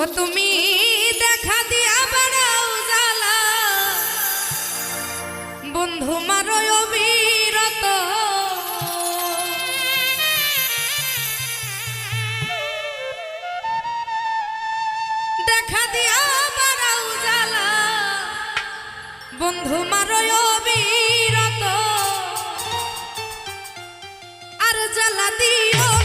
ও তুমি দেখা দিয়া বাড়াও জ্বালা। বন্ধু মারো অবিরত দেখা দিয়া বাড়াও জ্বালা। বন্ধু মারো অবিরত আর জ্বালা দিও